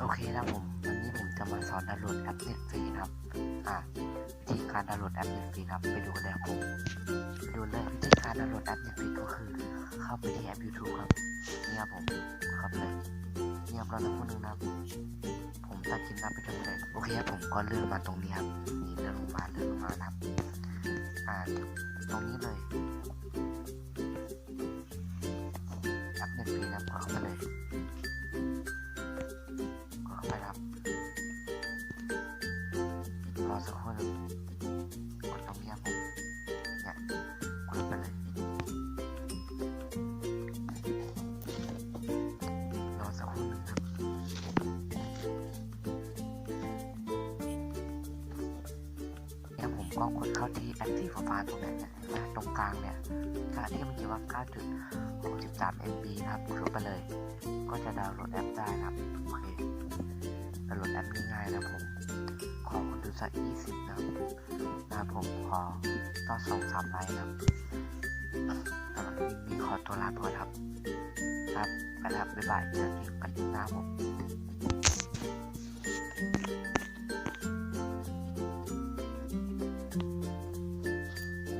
โอเคนะผม วันนี้ผมจะมาสอนดาวน์โหลดแอปเน็ตฟรีครับ อ่าวิธีการดาวน์โหลดแอปเน็ตฟรีครับ ไปดูกันเลยครับผมไปดูเลยวิธีการดาวน์โหลดแอปเน็ตฟรีก็คือ เข้าไปที่แอป YouTube ครับ นี่ครับผมเข้าไปเลยนี่ครับเราต้องพูดหนึ่งนะครับ ผมตัดคลิปน้าไปจนเลยโอเคครับผมก็เลื่อนมาตรงนี้ครับ นี่เลื่อนลงมาเลื่อนลงมานะครับ อ่าตรงนี้เลยแอปเน็ตฟรีนะครับเข้าไปเลย รอสักครู่หนึงกดตรงนี้ครับผมเนี่ยกดไปเลยรอสักครู่นึงครับเนี่ยผมก็กดเข้าที่แอปสีฟ้าตรงนั้นเนไหมตรงกลางเนี่ยจากที่มันเขียนว่า 9.63 MB นะครับกดเข้าไปเลย ก็จะดาวน์โหลดแอปได้ครับ ขอคนดูสัก20นะครับนะครับผมขอก็สองสามไลค์นะครับสำหรับวันนี้ขอตัวลาไปก่อครับ ครับไปแล้วบ๊ายบายเจอกันกันหน้าผม